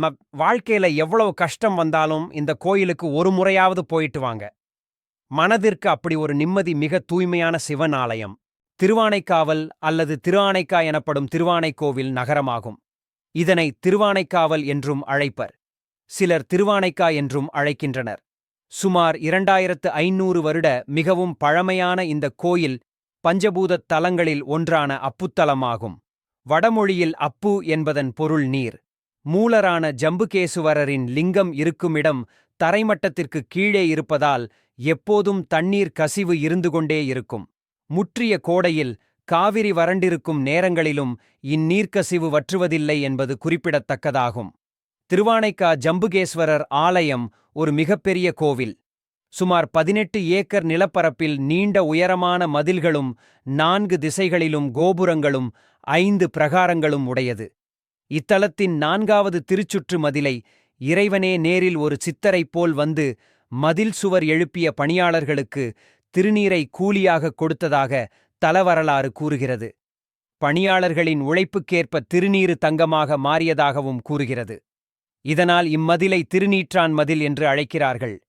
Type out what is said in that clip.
ம வாழ்க்கையில எவ்வளவு கஷ்டம் வந்தாலும் இந்த கோயிலுக்கு ஒரு முறையாவது போயிட்டு வாங்க. மனதிற்கு அப்படி ஒரு நிம்மதி மிக தூய்மையான சிவன் ஆலயம் திருவானைக்காவல் அல்லது திருவானைக்கா எனப்படும் திருவானைக்கோவில் நகரமாகும். இதனை திருவானைக்காவல் என்றும் அழைப்பர். சிலர் திருவானைக்கா என்றும் அழைக்கின்றனர். சுமார் இரண்டாயிரத்து ஐநூறு வருட மிகவும் பழமையான இந்த கோயில் பஞ்சபூதத் தலங்களில் ஒன்றான அப்புத்தலமாகும். வடமொழியில் அப்பு என்பதன் பொருள் நீர். மூலரான ஜம்புகேசுவரரின் லிங்கம் இருக்குமிடம் தரைமட்டத்திற்கு கீழே இருப்பதால் எப்போதும் தண்ணீர் கசிவு இருந்து கொண்டே இருக்கும். முற்றிய கோடையில் காவிரி வறண்டிருக்கும் நேரங்களிலும் இந்நீர்க்கசிவு வற்றுவதில்லை என்பது குறிப்பிடத்தக்கதாகும். திருவானைக்கா ஜம்புகேஸ்வரர் ஆலயம் ஒரு மிகப்பெரிய கோவில். சுமார் பதினெட்டு ஏக்கர் நிலப்பரப்பில் நீண்ட உயரமான மதில்களும் நான்கு திசைகளிலும் கோபுரங்களும் ஐந்து பிரகாரங்களும் உடையது. இத்தலத்தின் நான்காவது திருச்சுற்று மதிலை இறைவனே நேரில் ஒரு சித்தரைப் போல் வந்து மதில் சுவர் எழுப்பிய பணியாளர்களுக்கு திருநீரை கூலியாகக் கொடுத்ததாக தலவரலாறு கூறுகிறது. பணியாளர்களின் உழைப்புக்கேற்ப திருநீறு தங்கமாக மாறியதாகவும் கூறுகிறது. இதனால் இம்மதிலை திருநீற்றான் மதில் என்று அழைக்கிறார்கள்.